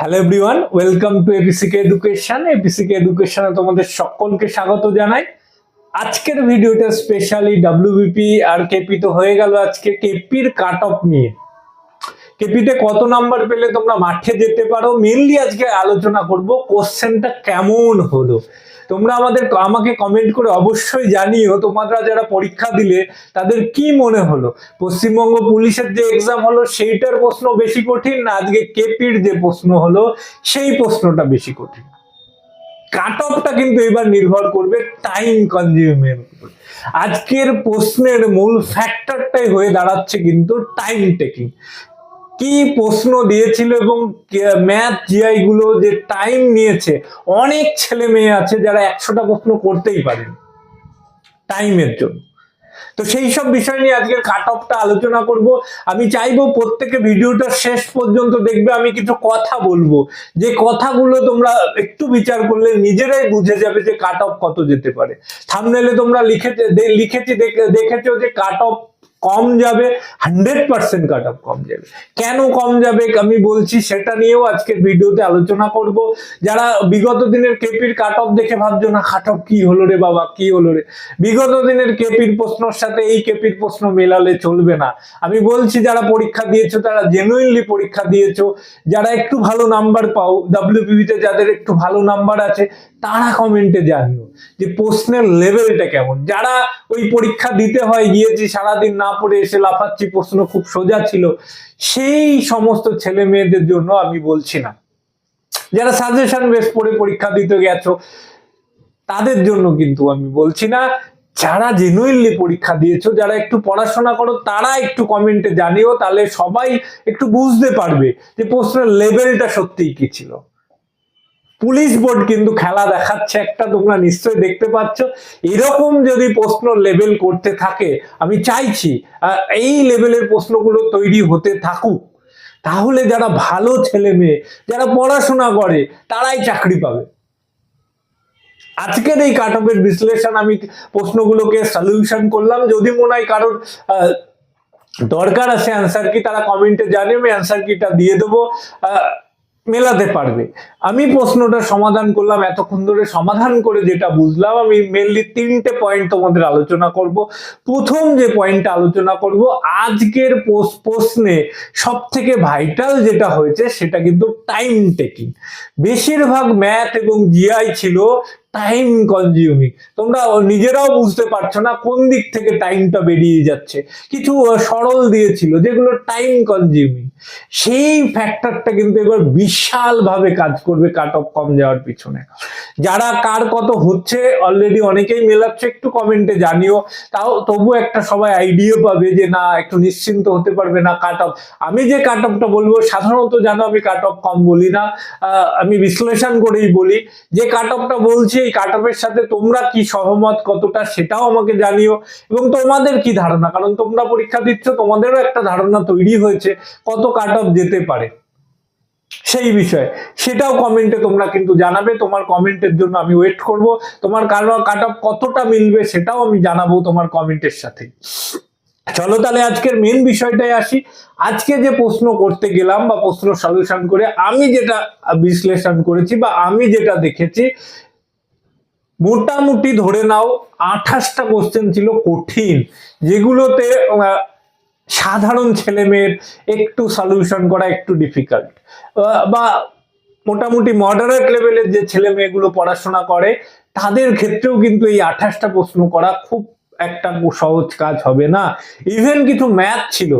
Hello everyone welcome to APCK education APCK এডুকেশনে তোমাদের সকলকে স্বাগত জানাই। আজকের ভিডিওটা স্পেশালি ডাব্লিউবিপি আর কেপি তো হয়ে গেল আজকে কেপির কাট অফ নিয়ে। কেপিতে কত নাম্বার পেলে তোমরা মাঠে যেতে পারো? মেনলি আজকে আলোচনা করব কোশ্চেনটা কেমন হলো। তোমরা আমাদের আমাকে কমেন্ট করে অবশ্যই জানিও। তোমরা যারা পরীক্ষা দিলে তাদের কি মনে হলো? পশ্চিমবঙ্গ পুলিশের যে এক্সাম হলো, সেইটার প্রশ্ন বেশি কঠিন না? আজকে কেপির যে প্রশ্ন হলো, সেই প্রশ্নটা বেশি কঠিন। কাট অফটা কিন্তু এবার নির্ভর করবে টাইম কনজিউমেন্ট আজকের প্রশ্নের মূল ফ্যাক্টরটাই হয়ে দাঁড়াচ্ছে কিন্তু টাইম টেকিং কি প্রশ্ন দিয়েছিল এবং ম্যাথ জিআই গুলো যে টাইম নিয়েছে, অনেক ছেলে মেয়ে আছে যারা একশোটা প্রশ্ন করতেই পারেন টাইমের জন্য। তো সেই সব বিষয় নিয়ে আজকের কাট অফটা আলোচনা করব। আমি চাইব প্রত্যেকে ভিডিওটা শেষ পর্যন্ত দেখবে, আমি কিছু কথা বলব। যে কথাগুলো তোমরা একটু বিচার করলে নিজেরাই বুঝে যাবে যে কাট অফ কত যেতে পারে। থামনেলে তোমরা লিখেছে লিখেছি, দেখে- দেখেছ যে কাট অফ কম যাবে হান্ড্রেড পার্সেন্ট কাট অফ কম যাবে। কেন কম যাবে? আমি বলছি, সেটা নিয়েও আজকের ভিডিওতে আলোচনা করব। যারা বিগত দিনের কেপির কাট অফ দেখে ভাবছ, না কাট অফ কি হলো রে বাবা, কি হলো রে? বিগত দিনের কেপির প্রশ্নের সাথে এই কেপির প্রশ্ন মেলালে চলবে না। আমি বলছি, যারা পরীক্ষা দিয়েছ, তারা জেনুইনলি পরীক্ষা দিয়েছ। যারা একটু ভালো নাম্বার পাও ডাব্লিউপিতে যাদের একটু ভালো নাম্বার আছে তারা কমেন্টে জানিও যে প্রশ্নের লেভেলটা কেমন। যারা ওই পরীক্ষা দিতে হয়, গিয়েছি, সারাদিন না পড়ে এসে লাফাচ্ছি, প্রশ্ন খুব সোজা ছিল, সেই সমস্ত ছেলে মেয়েদের জন্য আমি বলছি না। যারা সাজেশন বেস পড়ে পরীক্ষা দিতে গেছো, তাদের জন্য কিন্তু আমি বলছি না। যারা জেনুইনলি পরীক্ষা দিয়েছ, যারা একটু পড়াশোনা করো, তারা একটু কমেন্টে জানিও, তাহলে সবাই একটু বুঝতে পারবে যে প্রশ্নের লেভেলটা সত্যিই কি ছিল। পুলিশ বোর্ড কিন্তু খেলা দেখাচ্ছে, একটা তোমরা নিশ্চয়ই দেখতে পাচ্ছ। এরকম যদি প্রশ্ন লেভেল করতে থাকে, আমি চাইছি এই লেভেলের প্রশ্নগুলো তৈরি হতে থাকুক। তাহলে যারা ভালো ছেলে মেয়ে, যারা পড়াশোনা করে, তারাই চাকরি পাবে। আজকের এই কাট অফের বিশ্লেষণ আমি প্রশ্নগুলোকে সলিউশন করলাম। যদি মনে হয় কারোর দরকার আছে অ্যান্সার কি, তারা কমেন্টে জানিয়ে আমি অ্যান্সার কিটা দিয়ে দেবো। মেলাতে পারবে। আমি প্রশ্নটা সমাধান করলাম, এতক্ষণ ধরে সমাধান করে যেটা বুঝলাম, আমি মেনলি তিনটে পয়েন্ট তোমাদের আলোচনা করব। প্রথম যে পয়েন্টটা আলোচনা করব, আজকের প্রশ্নে সব থেকে ভাইটাল যেটা হয়েছে সেটা কিন্তু টাইম টেকিং বেশিরভাগ ম্যাথ এবং জিআই ছিল টাইম কনজিউমিং তোমরা নিজেরাও বুঝতে পারছ না কোন দিক থেকে টাইমটা বেরিয়ে যাচ্ছে। কিছু সরল দিয়েছিল যেগুলো টাইম কনজিউমিং সেই ফ্যাক্টরটা কিন্তু এবার বিশাল ভাবে কাজ করবে কাট অফ কম যাওয়ার পিছনে। যারা কার কত হচ্ছে অলরেডি অনেকেই মেলাচ্ছে, একটু কমেন্টে জানিও। তাও, তবু একটা সবাই আইডিয়া পাবে যে, না, একটু নিশ্চিন্ত হতে পারবে না কাট অফ আমি যে কাট অফটা বলব, সাধারণত জানো আমি কাট অফ কম বলি না আমি বিশ্লেষণ করেই বলি। যে কাট অফটা বলছি এই কাট সাথে তোমরা কি সহমত কতটা সেটাও আমাকে জানিও। এবং তোমাদের কি ধারণা? কারণ তোমরা পরীক্ষা দিচ্ছ, তোমাদেরও একটা ধারণা তৈরি হয়েছে কত কাট যেতে পারে। সেই বিষয়ে। সেটাও কমেন্টে তোমরা কিন্তু জানাবে। তোমার কমেন্টের জন্য আমি ওয়েট করব। তোমার কারও কাট অফ কতটা মিলবে সেটাও আমি জানাব তোমার কমেন্টের সাথে। চলো তাহলে আজকের মেন বিষয়টাই আসি। আজকে যে প্রশ্ন করতে গেলাম বা প্রশ্ন সলিউশন করে আমি যেটা বিশ্লেষণ করেছি বা আমি যেটা দেখেছি মোটামুটি ধরে নাও আঠাশটা কোশ্চেন ছিল কঠিন, যেগুলোতে সাধারণ ছেলে মেয়ের একটু সলিউশন করা একটু ডিফিকাল্ট বা মোটামুটি মডারেট লেভেলের যে ছেলে মেয়েগুলো পড়াশোনা করে, তাদের ক্ষেত্রেও কিন্তু এই আঠাশটা প্রশ্ন করা খুব একটা সহজ কাজ হবে না। ইভেন কিছু ম্যাথ ছিল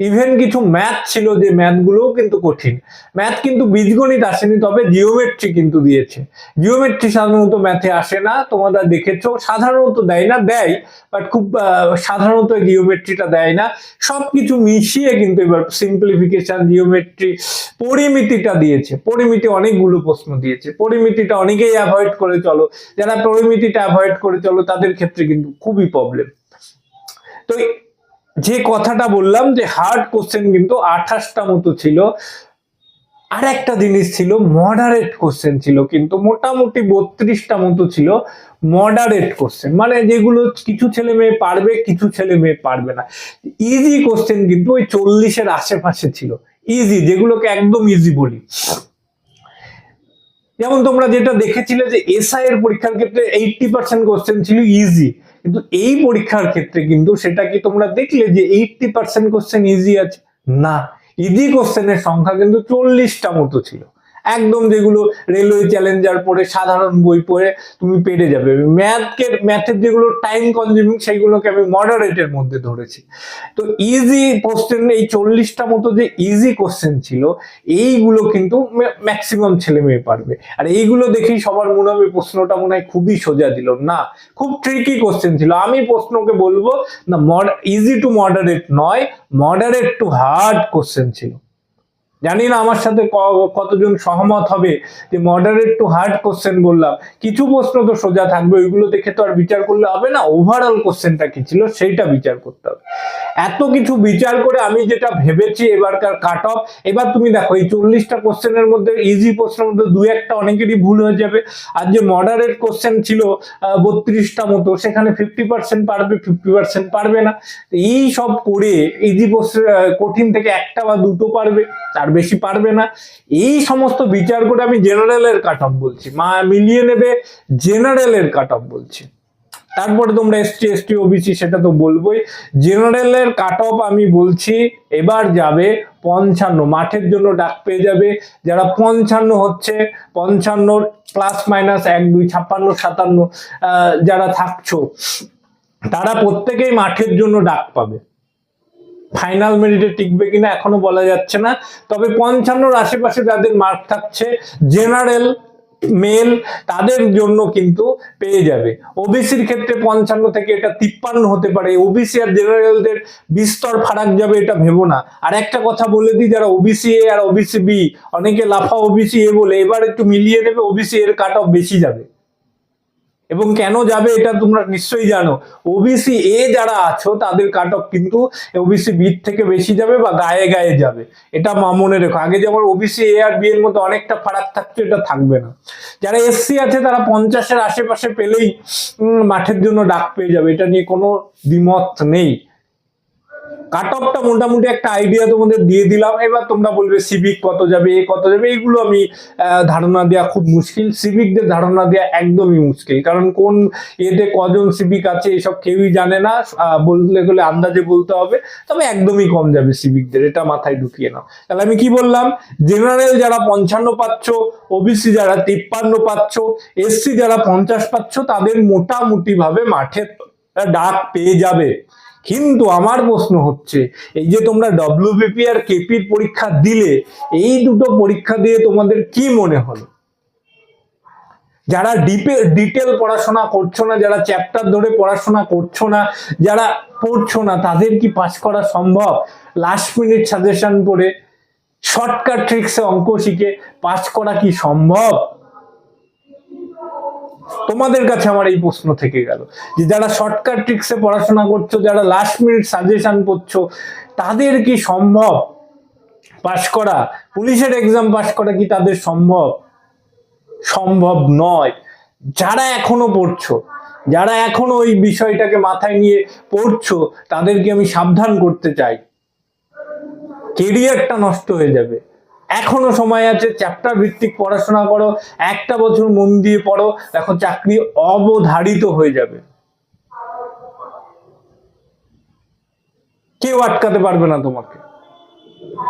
ইভেন কিছু ম্যাথ ছিল যে ম্যাথগুলোও কিন্তু কঠিন। ম্যাথ কিন্তু বীজগণিত আসেনি, তবে জিওমেট্রি কিন্তু দিয়েছে। জিওমেট্রি সাধারণত ম্যাথে আসে না, তোমরা দেখেছ, সাধারণত দেয় না, দেয় বাট খুব সাধারণত জিওমেট্রিটা দেয় না। সবকিছু মিশিয়ে কিন্তু এবার সিম্পলিফিকেশন জিওমেট্রি পরিমিতিটা দিয়েছে। পরিমিতি অনেকগুলো প্রশ্ন দিয়েছে। পরিমিতিটা অনেকেই অ্যাভয়েড করে চলো। যারা পরিমিতিটা অ্যাভয়েড করে চলো, তাদের ক্ষেত্রে কিন্তু খুবই প্রবলেম তো যে কথাটা বললাম যে হার্ড কোশ্চেন কিন্তু আঠাশটা মতো ছিল। আর একটা জিনিস ছিল মডারেট কোশ্চেন ছিল কিন্তু মোটামুটি বত্রিশটা মতো ছিল মডারেট কোশ্চেন মানে যেগুলো কিছু ছেলে মেয়ে পারবে, কিছু ছেলে মেয়ে পারবে না। ইজি কোশ্চেন কিন্তু ওই চল্লিশের আশেপাশে ছিল। ইজি যেগুলোকে একদম ইজি বলি। যেমন তোমরা যেটা দেখেছিলে যে এসআই এর পরীক্ষার ক্ষেত্রে এইটটি পার্সেন্ট কোশ্চেন ছিল ইজি কিন্তু এই পরীক্ষার ক্ষেত্রে কিন্তু সেটা কি তোমরা দেখলে যে এইটটি পার্সেন্ট কোশ্চেন ইজি আছে? না। ইজি কোশ্চেনের সংখ্যা কিন্তু চল্লিশটা মতো ছিল। একদম যেগুলো রেলওয়ে চ্যালেঞ্জার পড়ে সাধারণ বই পড়ে তুমি পেরে যাবে। ম্যাথকে ম্যাথের যেগুলো টাইম কনজিউমিং সেইগুলোকে আমি মডারেটের মধ্যে ধরেছি। তো ইজি কোশ্চেন এই চল্লিশটা মতো যে ইজি কোশ্চেন ছিল, এইগুলো কিন্তু ম্যাক্সিমাম ছেলে মেয়ে পারবে। আর এইগুলো দেখেই সবার মনে হবে প্রশ্নটা মনে হয় খুবই সোজা দিল না, খুব ট্রিকি কোশ্চেন ছিল। আমি প্রশ্নকে বলব, না ইজি টু মডারেট নয় মডারেট টু হার্ড কোশ্চেন ছিল। জানি না আমার সাথে কতজন সহমত হবে। যে মডারেট টু হার্ড কোশ্চেন বললাম। কিছু প্রশ্ন তো সোজা থাকবে। ওইগুলো দেখে তো আর বিচার করলে হবে না। ওভারঅল কোশ্চেনটা কি ছিল? সেইটা বিচার করতে হবে। এত কিছু বিচার করে আমি যেটা ভেবেছি এবারকার কাট অফ এবার তুমি দেখো, এই চল্লিশটা কোশ্চেনের মধ্যে ইজি প্রশ্নের মধ্যে দু একটা অনেকেরই ভুল হয়ে যাবে। আর যে মডারেট কোশ্চেন ছিল বত্রিশটা মতো, সেখানে ফিফটি পার্সেন্ট পারবে ফিফটি পার্সেন্ট পারবে না। এই সব করে ইজি কঠিন থেকে একটা বা দুটো পারবে, তার বেশি পারবে না। এই সমস্ত বিচার করে আমি জেনারেলের কাট অফ বলছি, মা, মিলিয়ে নেবে জেনারেলের কাট অফ বলছি। তারপরে তোমরা এসটি এসটি ওবিসি সেটা তো বলবোই। জেনারেলের কাট অফ আমি বলছি, এবার যাবে পঞ্চান্ন। মাঠের জন্য ডাক পেয়ে যাবে। যারা পঞ্চান্ন হচ্ছে, পঞ্চান্নর প্লাস মাইনাস এক, দুই, ছাপ্পান্ন, সাতান্ন যারা থাকছো, তারা প্রত্যেকেই মাঠের জন্য ডাক পাবে। ফাইনাল মেরিটে টিকবে কিনা এখনও বলা যাচ্ছে না। তবে পঞ্চান্নর আশেপাশে যাদের মার্ক থাকছে জেনারেল মেল তাদের জন্য কিন্তু পেয়ে যাবে। ওবিসির ক্ষেত্রে পঞ্চান্ন থেকে এটা তিপ্পান্ন হতে পারে। ওবিসি আর জেনারেলদের বিস্তর ফারাক যাবে এটা ভেবো না। আর একটা কথা বলে দিই, যারা ওবিসি এ আর ওবিসি বি অনেকে লাফা ওবিসি এ বলে, এবার একটু মিলিয়ে দেবে ওবিসি এর কাট অফ বেশি যাবে। এবং কেন যাবে এটা তোমরা নিশ্চয়ই জানো। ওবিসি এ যারা আছো, তাদের কাট অফ কিন্তু ওবিসি বি থেকে বেশি যাবে বা গায়ে গায়ে যাবে। এটা মা মনে রেখো। আগে যেমন ওবিসি এ আর বি এর মধ্যে অনেকটা ফারাক থাকছে এটা থাকবে না। যারা এসসি আছে, তারা পঞ্চাশের আশেপাশে পেলেই মাঠের জন্য ডাক পেয়ে যাবে। এটা নিয়ে কোনো দ্বিমত নেই। কাট অফটা মোটামুটি একটা আইডিয়া তোমাদের দিয়ে দিলাম। এবার তোমরা বলবে সিভিক কত যাবে? এ কত যাবে? এইগুলো আমি ধারণা দেওয়া খুব মুশকিল। সিভিকদের ধারণা দেওয়া একদমই মুশকিল। কারণ কোন এতে কজন সিভিক আছে, এসব কেউই জানে না। বলতে গেলে আন্দাজে বলতে হবে। তবে একদমই কম যাবে সিভিকদের এটা মাথায় ঢুকিয়ে নাও। তাহলে আমি কি বললাম? জেনারেল যারা পঞ্চান্ন পাচ্ছ ওবিসি যারা তিপ্পান্ন পাচ্ছ এসসি যারা পঞ্চাশ পাচ্ছ, তাদের মোটামুটি ভাবে মাঠে ডাক পেয়ে যাবে। কিন্তু আমার প্রশ্ন হচ্ছে, এই যে তোমরা ডব্লিউবিপি আর কেপির পরীক্ষা দিলে, এই দুটো পরীক্ষা দিয়ে তোমাদের কি মনে হলো? যারা ডিপে, ডিটেল পড়াশোনা করছ না, যারা চ্যাপ্টার ধরে পড়াশোনা করছ না, যারা পড়ছো না, তাদের কি পাস করা সম্ভব? লাস্ট মিনিট সাজেশন পড়ে শর্টকাট ট্রিক্সে অঙ্ক শিখে পাস করা কি সম্ভব? তোমাদের কাছে আমার এই প্রশ্ন থেকে গেল যে যারা শর্টকাট ট্রিক্সে পড়াশোনা করছ, যারা লাস্ট মিনিট সাজেশন করছ, তাদের কি সম্ভব পাশ করা? পুলিশের এক্সাম পাশ করা কি তাদের সম্ভব? সম্ভব নয়। যারা এখনও পড়ছো, যারা এখনও ওই বিষয়টাকে মাথায় নিয়ে পড়ছো, তাদেরকে আমি সাবধান করতে চাই। কেরিয়ারটা নষ্ট হয়ে যাবে। এখনও সময় আছে চ্যাপ্টার ভিত্তিক পড়াশোনা করো, একটা বছর মন দিয়ে পড়ো এখন চাকরি অবধারিত হয়ে যাবে। কেউ আটকাতে পারবে না তোমাকে।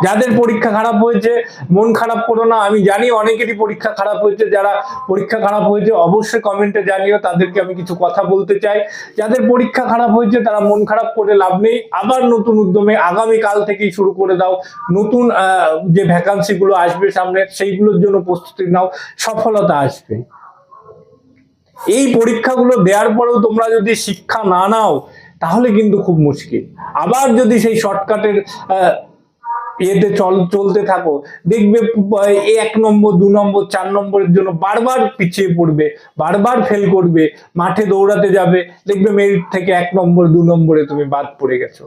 যাদের পরীক্ষা খারাপ হয়েছে, মন খারাপ করো না, আমি জানি অনেকেরই পরীক্ষা খারাপ হয়েছে, যারা পরীক্ষা খারাপ হয়েছে, অবশ্যই কমেন্টে জানিও, তাদেরকে আমি কিছু কথা বলতে চাই। যাদের পরীক্ষা খারাপ হয়েছে, তারা মন খারাপ করে লাভ নেই। আবার নতুন উদ্যমে আগামী কাল থেকেই শুরু করে দাও। নতুন যে ভ্যাকান্সি গুলো আসবে সামনে, সেইগুলোর জন্য প্রস্তুতি নাও। সফলতা আসবে। এই পরীক্ষাগুলো দেওয়ার পরেও তোমরা যদি শিক্ষা না নাও, তাহলে কিন্তু খুব মুশকিল। আবার যদি সেই শর্টকাটের ইয়েতে চল, চলতে থাকো। দেখবে এক নম্বর, দু নম্বর, চার নম্বরের জন্য বারবার পিছিয়ে পড়বে, বারবার ফেল করবে, মাঠে দৌড়াতে যাবে। দেখবে মেরিট থেকে এক নম্বর, দু নম্বরে তুমি বাদ পড়ে গেছো।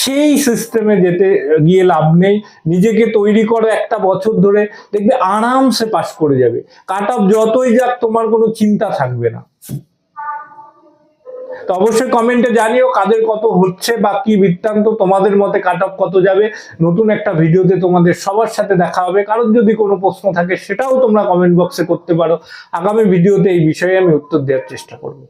সেই সিস্টেমে যেতে, গিয়ে লাভ নেই। নিজেকে তৈরি করো একটা বছর ধরে, দেখবে আরামসে পাস করে যাবে। কাট অফ যতই যাক, তোমার কোনো চিন্তা থাকবে না। তো অবশ্যই কমেন্টে জানিও কাদের কত হচ্ছে বা কি বৃত্তান্ত, তোমাদের মতে কাট অফ কত যাবে। নতুন একটা ভিডিওতে তোমাদের সবার সাথে দেখা হবে। কারণ যদি কোনো প্রশ্ন থাকে, সেটাও তোমরা কমেন্ট বক্সে করতে পারো। আগামী ভিডিওতে এই বিষয়ে আমি উত্তর দেওয়ার চেষ্টা করব।